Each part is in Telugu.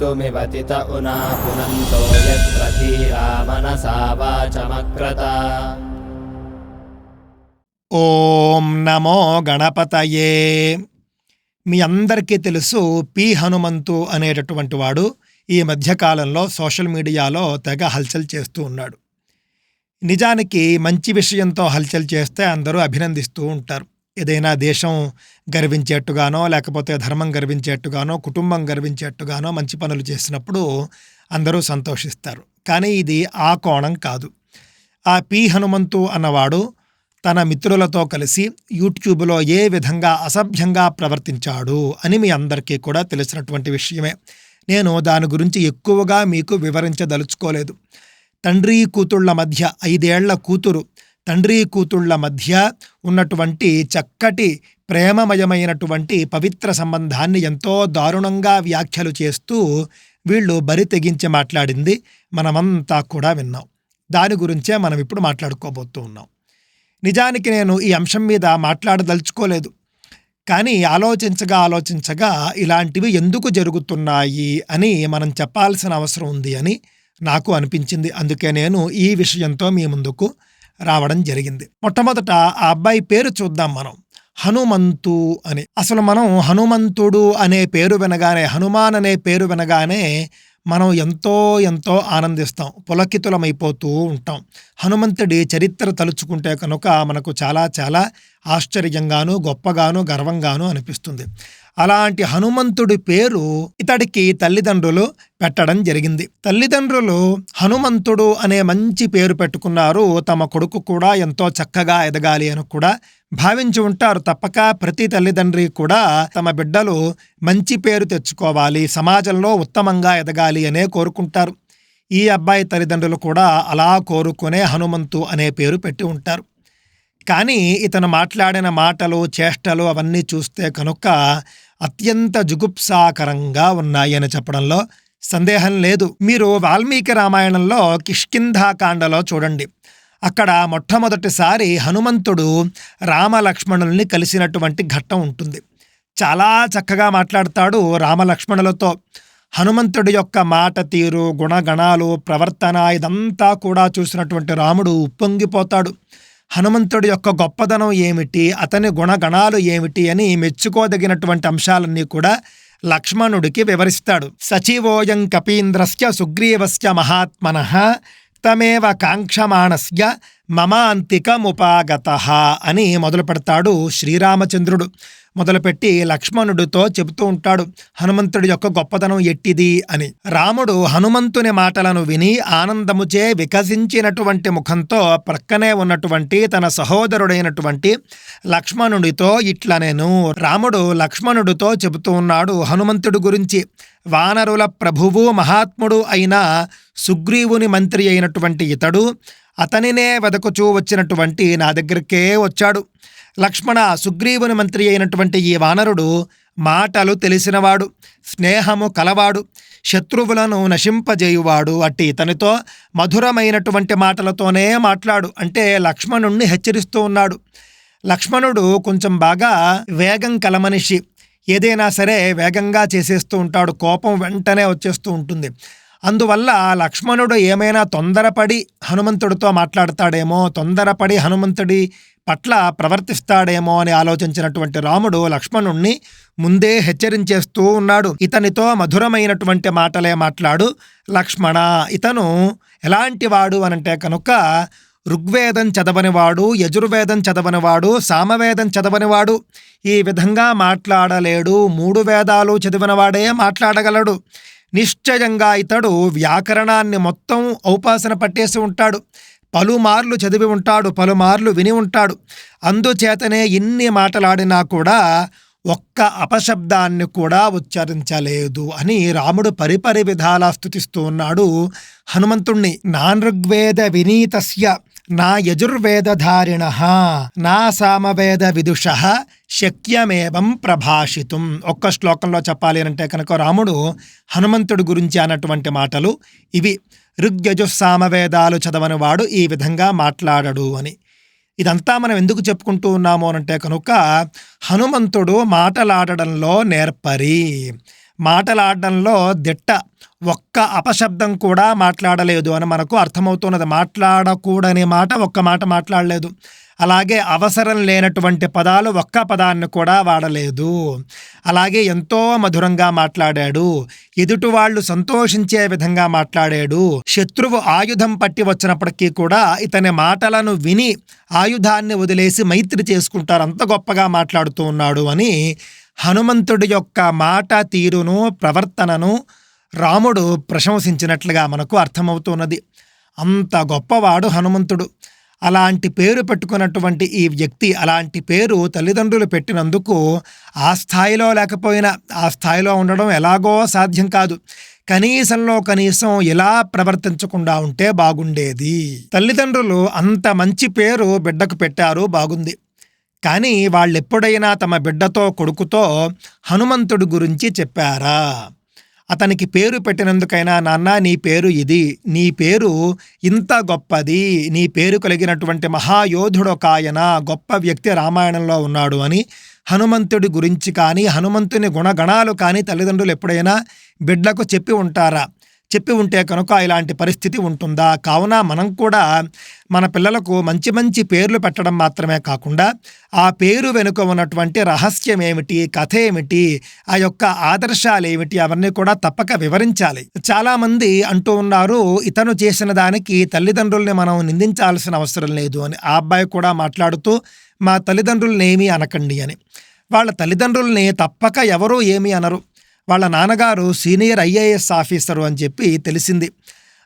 कर्तुमिवतित उना पुनन्तो यत्र धीरा मनसा वाचमक्रत ఓం నమో గణపతయే మీ అందరికీ తెలుసు పి హనుమంతు అనేటటువంటి వాడు ఈ మధ్యకాలంలో సోషల్ మీడియాలో తెగ హల్చల్ చేస్తూ ఉన్నాడు నిజానికి మంచి విషయంతో హల్చల్ చేస్తే అందరూ అభినందిస్తూ ఉంటారు ఏదైనా దేశం గర్వించేట్టుగానో లేకపోతే ధర్మం గర్వించేట్టుగానో కుటుంబం గర్వించేట్టుగానో మంచి పనులు చేసినప్పుడు అందరూ సంతోషిస్తారు. కానీ ఇది ఆ కోణం కాదు. ఆ పి. హనుమంతు అన్నవాడు తన మిత్రులతో కలిసి యూట్యూబ్లో ఏ విధంగా అసభ్యంగా ప్రవర్తించాడు అని మీ అందరికీ కూడా తెలిసినటువంటి విషయమే. నేను దాని గురించి ఎక్కువగా మీకు వివరించదలుచుకోలేదు. తండ్రి కూతుళ్ళ మధ్య ఐదేళ్ళ కూతురు తండ్రి కూతుళ్ళ మధ్య ఉన్నటువంటి చక్కటి ప్రేమమయమైనటువంటి పవిత్ర సంబంధాన్ని ఎంతో దారుణంగా వ్యాఖ్యలు చేస్తూ వీళ్ళు బరి తెగించి మాట్లాడింది మనమంతా కూడా విన్నాం. దాని గురించే మనం ఇప్పుడు మాట్లాడుకోబోతూ ఉన్నాం. నిజానికి నేను ఈ అంశం మీద మాట్లాడదలుచుకోలేదు. కానీ ఆలోచించగా ఆలోచించగా ఇలాంటివి ఎందుకు జరుగుతున్నాయి అని మనం చెప్పాల్సిన అవసరం ఉంది అని నాకు అనిపించింది. అందుకే నేను ఈ విషయంతో మీ ముందుకు రావడం జరిగింది. మొట్టమొదట ఆ అబ్బాయి పేరు చూద్దాం మనం. హనుమంతు అని. అసలు మనం హనుమంతుడు అనే పేరు వినగానే హనుమాన్ అనే పేరు వినగానే మనం ఎంతో ఎంతో ఆనందిస్తాం. పులకితులమైపోతూ ఉంటాం. హనుమంతుడి చరిత్ర తలుచుకుంటే కనుక మనకు చాలా చాలా ఆశ్చర్యంగాను గొప్పగాను గర్వంగాను అనిపిస్తుంది. అలాంటి హనుమంతుడి పేరు ఇతడికి తల్లిదండ్రులు పెట్టడం జరిగింది. తల్లిదండ్రులు హనుమంతుడు అనే మంచి పేరు పెట్టుకున్నారు. తమ కొడుకు కూడా ఎంతో చక్కగా ఎదగాలి అని కూడా భావించి ఉంటారు. తప్పక ప్రతి తల్లిదండ్రి కూడా తమ బిడ్డలు మంచి పేరు తెచ్చుకోవాలి. సమాజంలో ఉత్తమంగా ఎదగాలి అనే కోరుకుంటారు. ఈ అబ్బాయి తల్లిదండ్రులు కూడా అలా కోరుకునే హనుమంతు అనే పేరు పెట్టి ఉంటారు. కానీ ఇతను మాట్లాడిన మాటలు చేష్టలు అవన్నీ చూస్తే కనుక అత్యంత జుగుప్సాకరంగా ఉన్నాయని చెప్పడంలో సందేహం లేదు. మీరు వాల్మీకి రామాయణంలో కిష్కింధాకాండలో చూడండి. అక్కడ మొట్టమొదటిసారి హనుమంతుడు రామలక్ష్మణుల్ని కలిసినటువంటి ఘట్టం ఉంటుంది. చాలా చక్కగా మాట్లాడతాడు రామలక్ష్మణులతో. హనుమంతుడి యొక్క మాట తీరు గుణగణాలు ప్రవర్తన ఇదంతా కూడా చూసినటువంటి రాముడు ఉప్పొంగిపోతాడు. హనుమంతుడి యొక్క గొప్పదనం ఏమిటి? అతని గుణగణాలు ఏమిటి? అని మెచ్చుకోదగినటువంటి అంశాలన్నీ కూడా లక్ష్మణుడికి వివరిస్తాడు. సచివోయం కపీంద్రస్య సుగ్రీవస్య మహాత్మన తమేవ కాంక్షమాణస్య మమాంతికముపాగత అని మొదలు పెడతాడు శ్రీరామచంద్రుడు. మొదలుపెట్టి లక్ష్మణుడితో చెబుతూ ఉంటాడు హనుమంతుడి యొక్క గొప్పతనం ఎట్టిది? అని. రాముడు హనుమంతుని మాటలను విని ఆనందముచే వికసించినటువంటి ముఖంతో ప్రక్కనే ఉన్నటువంటి తన సహోదరుడైనటువంటి లక్ష్మణుడితో ఇట్లా నేను రాముడు లక్ష్మణుడితో చెబుతూ ఉన్నాడు హనుమంతుడి గురించి. వానరుల ప్రభువు మహాత్ముడు అయిన సుగ్రీవుని మంత్రి అయినటువంటి ఇతడు అతనినే వెదకుచూ వచ్చినటువంటి నా దగ్గరికే వచ్చాడు. లక్ష్మణ సుగ్రీవుని మంత్రి అయినటువంటి ఈ వానరుడు మాటలు తెలిసినవాడు స్నేహము కలవాడు శత్రువులను నశింపజేయువాడు అట్టి ఇతనితో మధురమైనటువంటి మాటలతోనే మాట్లాడు. అంటే లక్ష్మణుణ్ణి హెచ్చరిస్తూ ఉన్నాడు. లక్ష్మణుడు కొంచెం బాగా వేగం కలమనిషి ఏదైనా సరే వేగంగా చేసేస్తూ ఉంటాడు. కోపం వెంటనే వచ్చేస్తూ ఉంటుంది. అందువల్ల లక్ష్మణుడు ఏమైనా తొందరపడి హనుమంతుడితో మాట్లాడతాడేమో తొందరపడి హనుమంతుడి పట్ల ప్రవర్తిస్తాడేమో అని ఆలోచించినటువంటి రాముడు లక్ష్మణుణ్ణి ముందే హెచ్చరించేస్తూ ఉన్నాడు. ఇతనితో మధురమైనటువంటి మాటలే మాట్లాడు. లక్ష్మణ ఇతను ఎలాంటి వాడు అనంటే కనుక ఋగ్వేదం చదవనివాడు యజుర్వేదం చదవనివాడు సామవేదం చదవనివాడు. ఈ విధంగా మాట్లాడలేడు. మూడు వేదాలు చదివినవాడే మాట్లాడగలడు. నిశ్చయంగా ఇతడు వ్యాకరణాన్ని మొత్తం ఔపాసన పట్టేసి ఉంటాడు. పలుమార్లు చదివి ఉంటాడు పలుమార్లు విని ఉంటాడు. అందుచేతనే ఇన్ని మాటలాడినా కూడా ఒక్క అపశబ్దాన్ని కూడా ఉచ్చరించలేదు అని రాముడు పరిపరి విధాలా స్థుతిస్తూ ఉన్నాడు హనుమంతుణ్ణి. నానృగ్వేద వినీతస్య. నా యజుర్వేదధారిణ నా సామవేద విదుష శక్యమేవం ప్రభాషితం. ఒక్క శ్లోకంలో చెప్పాలి అంటే కనుక రాముడు హనుమంతుడి గురించి అన్నటువంటి మాటలు ఇవి ఋగ్యజుస్సామవేదాలు చదవని వాడు ఈ విధంగా మాట్లాడడు అని. ఇదంతా మనం ఎందుకు చెప్పుకుంటూ ఉన్నాము అనంటే కనుక హనుమంతుడు మాటలాడడంలో నేర్పరి. మాటలాడడంలో దిట్ట ఒక్క అపశబ్దం కూడా మాట్లాడలేదు అని మనకు అర్థమవుతున్నది. మాట్లాడకూడని మాట ఒక్క మాట మాట్లాడలేదు. అలాగే అవసరం లేనటువంటి పదాలు ఒక్క పదాన్ని కూడా వాడలేదు. అలాగే ఎంతో మధురంగా మాట్లాడాడు. ఎదుటి వాళ్ళు సంతోషించే విధంగా మాట్లాడాడు. శత్రువు ఆయుధం పట్టి వచ్చినప్పటికీ కూడా ఇతని మాటలను విని ఆయుధాన్ని వదిలేసి మైత్రి చేసుకుంటారు. అంత గొప్పగా మాట్లాడుతూ ఉన్నాడు అని హనుమంతుడి యొక్క మాట తీరును ప్రవర్తనను రాముడు ప్రశంసించినట్లుగా మనకు అర్థమవుతున్నది. అంత గొప్పవాడు హనుమంతుడు. అలాంటి పేరు పెట్టుకున్నటువంటి ఈ వ్యక్తి అలాంటి పేరు తల్లిదండ్రులు పెట్టినందుకు ఆ స్థాయిలో లేకపోయినా ఆ స్థాయిలో ఉండడం ఎలాగో సాధ్యం కాదు. కనీసంలో కనీసం ఎలా ప్రవర్తించకుండా ఉంటే బాగుండేది. తల్లిదండ్రులు అంత మంచి పేరు బిడ్డకు పెట్టారు బాగుంది. కానీ వాళ్ళెప్పుడైనా తమ బిడ్డతో కొడుకుతో హనుమంతుడి గురించి చెప్పారా? అతనికి పేరు పెట్టినందుకైనా నాన్న నీ పేరు ఇది. నీ పేరు ఇంత గొప్పది. నీ పేరు కలిగినటువంటి మహాయోధుడొకాయన గొప్ప వ్యక్తి రామాయణంలో ఉన్నాడు అని హనుమంతుడి గురించి కానీ హనుమంతుని గుణగణాలు కానీ తల్లిదండ్రులు ఎప్పుడైనా బిడ్డకు చెప్పి ఉంటారా? చెప్పి ఉంటే కనుక ఇలాంటి పరిస్థితి ఉంటుందా? కావున మనం కూడా మన పిల్లలకు మంచి మంచి పేర్లు పెట్టడం మాత్రమే కాకుండా ఆ పేరు వెనుక ఉన్నటువంటి రహస్యం ఏమిటి కథ ఏమిటి ఆ యొక్క ఆదర్శాలు ఏమిటి అవన్నీ కూడా తప్పక వివరించాలి. చాలామంది అంటూ ఉన్నారు ఇతను చేసిన దానికి తల్లిదండ్రుల్ని మనం నిందించాల్సిన అవసరం లేదు అని. ఆ అబ్బాయి కూడా మాట్లాడుతూ మా తల్లిదండ్రుల్ని ఏమీ అనకండి అని. వాళ్ళ తల్లిదండ్రుల్ని తప్పక ఎవరూ ఏమీ అనరు. వాళ్ళ నాన్నగారు సీనియర్ ఐఏఎస్ ఆఫీసరు అని చెప్పి తెలిసింది.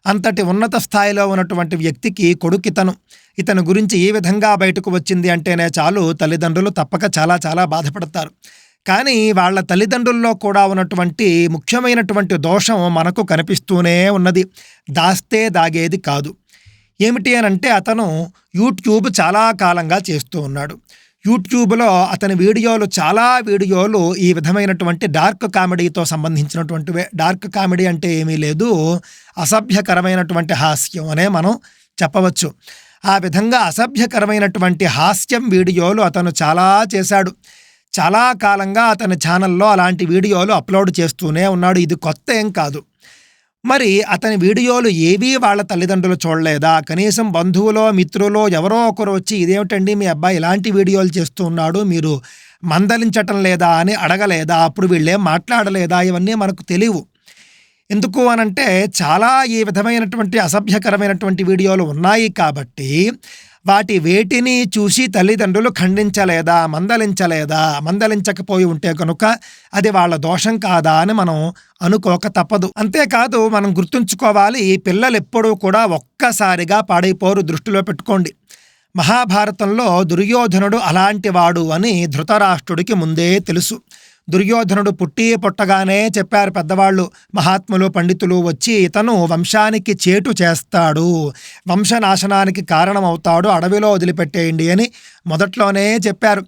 అంతటి ఉన్నత స్థాయిలో ఉన్నటువంటి వ్యక్తికి కొడుకితను ఇతను. ఇతని గురించి ఏ విధంగా బయటకు వచ్చింది అంటేనే చాలు తల్లిదండ్రులు తప్పక చాలా చాలా బాధపడతారు. కానీ వాళ్ళ తల్లిదండ్రుల్లో కూడా ఉన్నటువంటి ముఖ్యమైనటువంటి దోషం మనకు కనిపిస్తూనే ఉన్నది. దాస్తే దాగేది కాదు. ఏమిటి అని అంటే అతను యూట్యూబ్ చాలా కాలంగా చేస్తూ ఉన్నాడు. యూట్యూబ్లో అతని వీడియోలు చాలా వీడియోలు ఈ విధమైనటువంటి డార్క్ కామెడీతో సంబంధించినటువంటివే. డార్క్ కామెడీ అంటే ఏమీ లేదు. అసభ్యకరమైనటువంటి హాస్యం అనే మనం చెప్పవచ్చు. ఆ విధంగా అసభ్యకరమైనటువంటి హాస్యం వీడియోలు అతను చాలా చేశాడు. చాలా కాలంగా అతని ఛానల్లో అలాంటి వీడియోలు అప్లోడ్ చేస్తూనే ఉన్నాడు. ఇది కొత్త ఏం కాదు. మరి అతని వీడియోలు ఏవీ వాళ్ళ తల్లిదండ్రులు చూడలేదా? కనీసం బంధువులో మిత్రులో ఎవరో ఒకరు వచ్చి ఇదేమిటండి మీ అబ్బాయి ఇలాంటి వీడియోలు చేస్తున్నాడు మీరు మందలించటం లేదా అని అడగలేదా? అప్పుడు వీళ్ళేం మాట్లాడలేదా? ఇవన్నీ మనకు తెలియవు. ఎందుకు అనంటే చాలా ఈ విధమైనటువంటి అసభ్యకరమైనటువంటి వీడియోలు ఉన్నాయి కాబట్టి వాటి వేటిని చూసి తల్లిదండ్రులు ఖండించలేదా మందలించలేదా మందలించకపోయి ఉంటే కనుక అది వాళ్ళ దోషం కాదా అని మనం అనుకోక తప్పదు. అంతేకాదు మనం గుర్తుంచుకోవాలి ఈ పిల్లలు ఎప్పుడూ కూడా ఒక్కసారిగా పాడైపోరు దృష్టిలో పెట్టుకోండి. మహాభారతంలో దుర్యోధనుడు అలాంటి వాడు అని ధృతరాష్ట్రుడికి ముందే తెలుసు. దుర్యోధనుడు పుట్టి పుట్టగానే చెప్పారు పెద్దవాళ్ళు మహాత్ములు పండితులు వచ్చి ఇతను వంశానికి చేటు చేస్తాడు వంశనాశనానికి కారణమవుతాడు అడవిలో వదిలిపెట్టేయండి అని మొదట్లోనే చెప్పారు.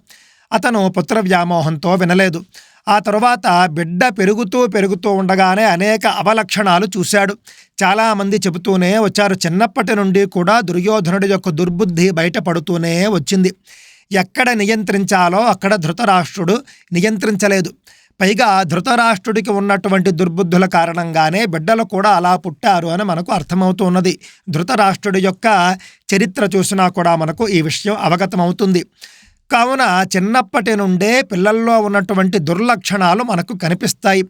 అతను పుత్ర వ్యామోహంతో వినలేదు. ఆ తరువాత బిడ్డ పెరుగుతూ పెరుగుతూ ఉండగానే అనేక అవలక్షణాలు చూశాడు. చాలామంది చెబుతూనే వచ్చారు. చిన్నప్పటి నుండి కూడా దుర్యోధనుడి యొక్క దుర్బుద్ధి బయటపడుతూనే వచ్చింది. ఎక్కడ నియంత్రించాలో అక్కడ ధృతరాష్ట్రుడు నియంత్రించలేదు. పైగా ధృతరాష్ట్రుడికి ఉన్నటువంటి దుర్బుద్ధుల కారణంగానే బిడ్డలు కూడా అలా పుట్టారు అని మనకు అర్థమవుతున్నది. ధృతరాష్ట్రుడి యొక్క చరిత్ర చూసినా కూడా మనకు ఈ విషయం అవగతమవుతుంది. కావున చిన్నప్పటి నుండే పిల్లల్లో ఉన్నటువంటి దుర్లక్షణాలు మనకు కనిపిస్తాయి.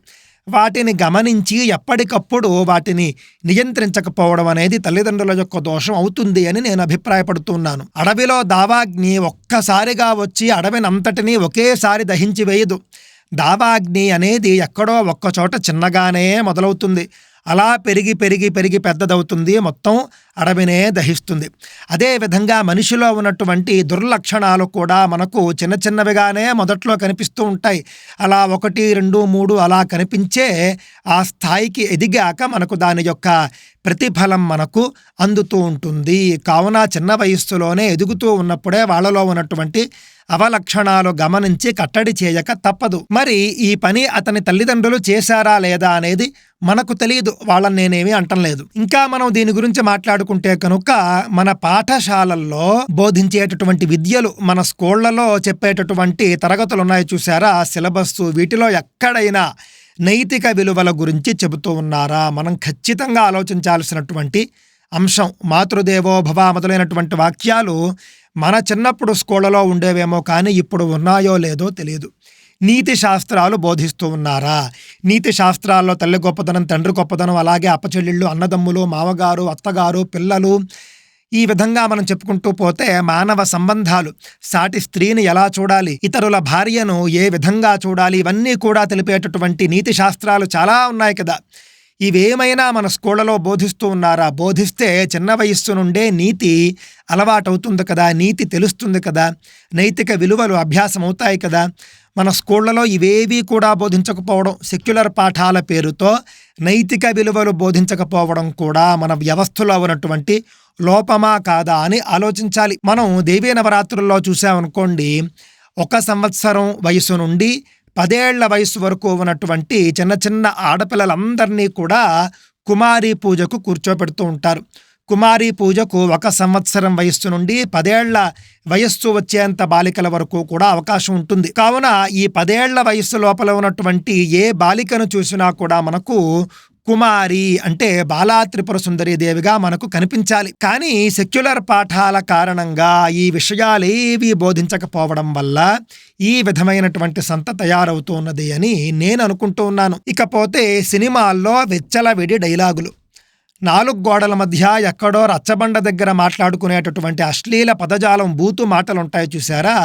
వాటిని గమనించి ఎప్పటికప్పుడు వాటిని నియంత్రించకపోవడం అనేది తల్లిదండ్రుల యొక్క దోషం అవుతుంది అని నేను అభిప్రాయపడుతున్నాను. అడవిలో దావాగ్ని ఒక్కసారిగా వచ్చి అడవినంతటినీ ఒకేసారి దహించి వేయదు. దావాగ్ని అనేది ఎక్కడో ఒక్కచోట చిన్నగానే మొదలవుతుంది. అలా పెరిగి పెరిగి పెరిగి పెద్దదవుతుంది. మొత్తం అడవినే దహిస్తుంది. అదేవిధంగా మనిషిలో ఉన్నటువంటి దుర్లక్షణాలు కూడా మనకు చిన్న చిన్నవిగానే మొదట్లో కనిపిస్తూ ఉంటాయి. అలా ఒకటి రెండు మూడు అలా కనిపించే ఆ స్థాయికి ఎదిగాక మనకు దాని యొక్క ప్రతిఫలం మనకు అందుతూ ఉంటుంది. కావున చిన్న వయస్సులోనే ఎదుగుతూ ఉన్నప్పుడే వాళ్ళలో ఉన్నటువంటి అవలక్షణాలు గమనించి కట్టడి చేయక తప్పదు. మరి ఈ పని అతని తల్లిదండ్రులు చేశారా లేదా అనేది మనకు తెలియదు. వాళ్ళని నేనేమి అంటం లేదు. ఇంకా మనం దీని గురించి మాట్లాడుకుంటే కనుక మన పాఠశాలల్లో బోధించేటటువంటి విద్యలు మన స్కూళ్ళలో చెప్పేటటువంటి తరగతులు ఉన్నాయి చూసారా సిలబస్ వీటిలో ఎక్కడైనా నైతిక విలువల గురించి చెబుతూ ఉన్నారా? మనం ఖచ్చితంగా ఆలోచించాల్సినటువంటి అంశం మాతృదేవో భవ మొదలైనటువంటి వాక్యాలు మన చిన్నప్పుడు స్కూళ్ళలో ఉండేవేమో కానీ ఇప్పుడు ఉన్నాయో లేదో తెలియదు. నీతి శాస్త్రాలు బోధిస్తూ ఉన్నారా? నీతి శాస్త్రాల్లో తల్లి గొప్పతనం తండ్రి గొప్పతనం అలాగే అప్పచెల్లిళ్ళు అన్నదమ్ములు మామగారు అత్తగారు పిల్లలు ఈ విధంగా మనం చెప్పుకుంటూ పోతే మానవ సంబంధాలు సాటి స్త్రీని ఎలా చూడాలి ఇతరుల భార్యను ఏ విధంగా చూడాలి ఇవన్నీ కూడా తెలిపేటటువంటి నీతి శాస్త్రాలు చాలా ఉన్నాయి కదా. ఇవేమైనా మన స్కూళ్ళలో బోధిస్తూ ఉన్నారా? బోధిస్తే చిన్న వయస్సు నుండే నీతి అలవాటవుతుంది కదా నీతి తెలుస్తుంది కదా నైతిక విలువలు అభ్యాసం అవుతాయి కదా. మన స్కూళ్ళలో ఇవేవీ కూడా బోధించకపోవడం సెక్యులర్ పాఠాల పేరుతో నైతిక విలువలు బోధించకపోవడం కూడా మన వ్యవస్థలో ఉన్నటువంటి లోపమా కాదా అని ఆలోచించాలి. మనం దేవీ నవరాత్రుల్లో చూసామనుకోండి ఒక సంవత్సరం వయసు నుండి పదేళ్ళ వయసు వరకు ఉన్నటువంటి చిన్న చిన్న ఆడపిల్లలందరినీ కూడా కుమారి పూజకు కూర్చోపెడుతూ ఉంటారు. కుమారి పూజకు ఒక సంవత్సరం వయస్సు నుండి పదేళ్ళ వయస్సు వచ్చేంత బాలికల వరకు కూడా అవకాశం ఉంటుంది. కావున ఈ పదేళ్ళ వయస్సు లోపల ఉన్నటువంటి ఏ బాలికను చూసినా కూడా మనకు కుమారి అంటే బాలా త్రిపుర సుందరి దేవిగా మనకు కనిపించాలి. కానీ సెక్యులర్ పాఠాల కారణంగా ఈ విషయాలేవి బోధించకపోవడం వల్ల ఈ విధమైనటువంటి సంత తయారవుతున్నది అని నేను అనుకుంటూ ఉన్నాను. ఇకపోతే సినిమాల్లో వెచ్చలవిడి డైలాగులు. నాలుగు గోడల మధ్య ఎక్కడో రచ్చబండ దగ్గర మాట్లాడుకునేటటువంటి అశ్లీల పదజాలం బూతు మాటలు ఉంటాయి చూసారా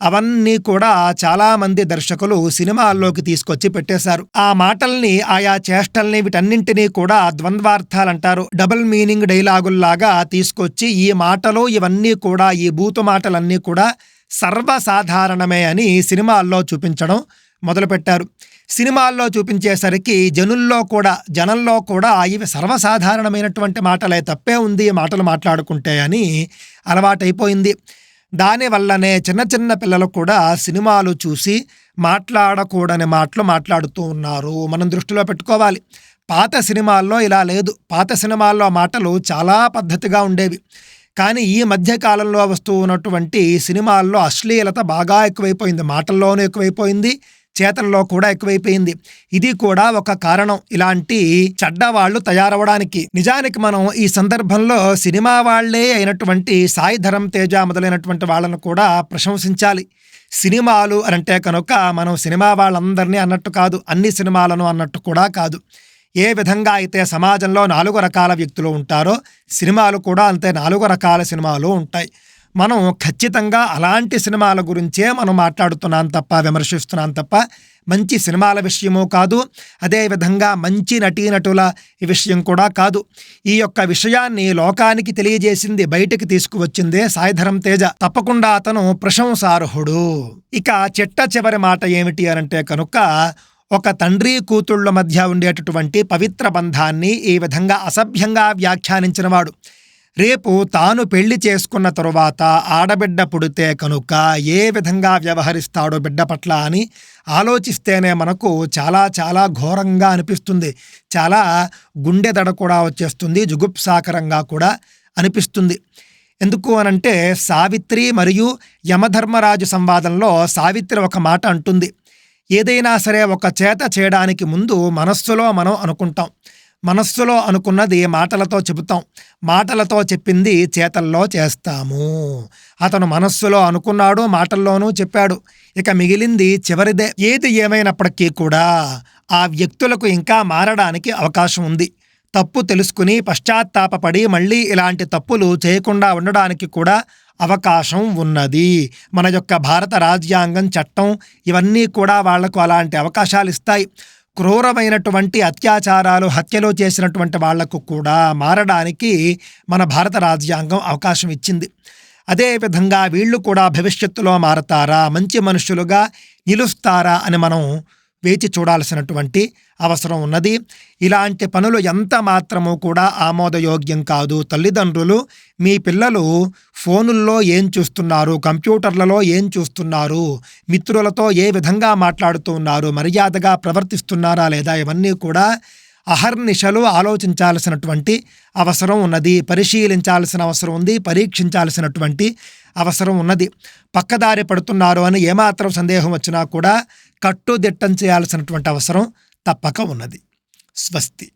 అవన్నీ కూడా చాలామంది దర్శకులు సినిమాల్లోకి తీసుకొచ్చి పెట్టేశారు. ఆ మాటల్ని ఆయా చేష్టల్ని వీటన్నింటినీ కూడా ద్వంద్వార్థాలంటారు. డబుల్ మీనింగ్ డైలాగుల్లాగా తీసుకొచ్చి ఈ మాటలు ఇవన్నీ కూడా ఈ బూతు మాటలన్నీ కూడా సర్వసాధారణమే అని సినిమాల్లో చూపించడం మొదలుపెట్టారు. సినిమాల్లో చూపించేసరికి జనుల్లో కూడా జనంలో కూడా ఇవి సర్వసాధారణమైనటువంటి మాటలే తప్పే ఉంది ఈ మాటలు మాట్లాడుకుంటే అని అలవాటైపోయింది. దానివల్లనే చిన్న చిన్న పిల్లలు కూడా సినిమాలు చూసి మాట్లాడకూడని మాటలు మాట్లాడుతూ ఉన్నారు. మనం దృష్టిలో పెట్టుకోవాలి. పాత సినిమాల్లో ఇలా లేదు. పాత సినిమాల్లో మాటలు చాలా పద్ధతిగా ఉండేవి. కానీ ఈ మధ్య కాలంలో వస్తూ ఉన్నటువంటి సినిమాల్లో అశ్లీలత బాగా ఎక్కువైపోయింది. మాటల్లోనూ ఎక్కువైపోయింది. చేతల్లో కూడా ఎక్కువైపోయింది. ఇది కూడా ఒక కారణం. ఇలాంటి చెడ్డవాళ్ళు తయారవడానికి. నిజానికి మనం ఈ సందర్భంలో సినిమా వాళ్ళే అయినటువంటి సాయి ధరం తేజ మొదలైనటువంటి వాళ్ళను కూడా ప్రశంసించాలి. సినిమాలు అంటే కనుక మనం సినిమా వాళ్ళందరినీ అన్నట్టు కాదు అన్ని సినిమాలను అన్నట్టు కూడా కాదు. ఏ విధంగా అయితే సమాజంలో నాలుగు రకాల వ్యక్తులు ఉంటారో సినిమాలు కూడా అంతే నాలుగు రకాల సినిమాలు ఉంటాయి. మనం ఖచ్చితంగా అలాంటి సినిమాల గురించే మనం మాట్లాడుతున్నాం తప్ప విమర్శిస్తున్నాం తప్ప మంచి సినిమాల విషయము కాదు అదేవిధంగా మంచి నటీనటుల విషయం కూడా కాదు. ఈ యొక్క విషయాన్ని లోకానికి తెలియజేసింది బయటకు తీసుకువచ్చిందే సాయిధరం తేజ. తప్పకుండా అతను ప్రశంసార్హుడు. ఇక చిట్ట చివరి మాట ఏమిటి అనంటే కనుక ఒక తండ్రి కూతుళ్ళ మధ్య ఉండేటటువంటి పవిత్ర బంధాన్ని ఈ విధంగా అసభ్యంగా వ్యాఖ్యానించినవాడు. రేపు తాను పెళ్ళి చేసుకున్న తరువాత ఆడబిడ్డ పుడితే కనుక ఏ విధంగా వ్యవహరిస్తాడో బిడ్డ పట్ల అని ఆలోచిస్తేనే మనకు చాలా చాలా ఘోరంగా అనిపిస్తుంది. చాలా గుండె దడ కూడా వచ్చేస్తుంది జుగుప్సాకరంగా కూడా అనిపిస్తుంది. ఎందుకు అనంటే సావిత్రి మరియు యమధర్మరాజు సంవాదంలో సావిత్రి ఒక మాట అంటుంది. ఏదైనా సరే ఒక చేత చేయడానికి ముందు మనస్సులో మనం అనుకుంటాం. మనస్సులో అనుకున్నది మాటలతో చెబుతాం. మాటలతో చెప్పింది చేతల్లో చేస్తాము. అతను మనస్సులో అనుకున్నాడు మాటల్లోనూ చెప్పాడు. ఇక మిగిలింది చివరిదే. ఏది ఏమైనప్పటికీ కూడా ఆ వ్యక్తులకు ఇంకా మారడానికి అవకాశం ఉంది. తప్పు తెలుసుకుని పశ్చాత్తాపపడి మళ్ళీ ఇలాంటి తప్పులు చేయకుండా ఉండడానికి కూడా అవకాశం ఉన్నది. మన యొక్క భారత రాజ్యాంగం చట్టం ఇవన్నీ కూడా వాళ్ళకు అలాంటి అవకాశాలు ఇస్తాయి. క్రూరమైనటువంటి అత్యాచారాలు హత్యలు చేసినటువంటి వాళ్ళకు కూడా మారడానికి మన భారత రాజ్యాంగం అవకాశం ఇచ్చింది. అదేవిధంగా వీళ్ళు కూడా భవిష్యత్తులో మారతారా? మంచి మనుషులుగా నిలుస్తారా అని మనం వేచి చూడాల్సినటువంటి అవసరం ఉన్నది. ఇలాంటి పనులు ఎంత మాత్రము కూడా ఆమోదయోగ్యం కాదు. తల్లిదండ్రులు మీ పిల్లలు ఫోనుల్లో ఏం చూస్తున్నారు? కంప్యూటర్లలో ఏం చూస్తున్నారు? మిత్రులతో ఏ విధంగా మాట్లాడుతూ ఉన్నారు? మర్యాదగా ప్రవర్తిస్తున్నారా లేదా? ఇవన్నీ కూడా అహర్నిశలు ఆలోచించాల్సినటువంటి అవసరం ఉన్నది. పరిశీలించాల్సిన అవసరం ఉంది. పరీక్షించాల్సినటువంటి అవసరం ఉన్నది. పక్కదారి పడుతున్నారు అని ఏమాత్రం సందేహం వచ్చినా కూడా కట్టుదిట్టం చేయాల్సినటువంటి అవసరం తప్పక ఉన్నది. స్వస్తి.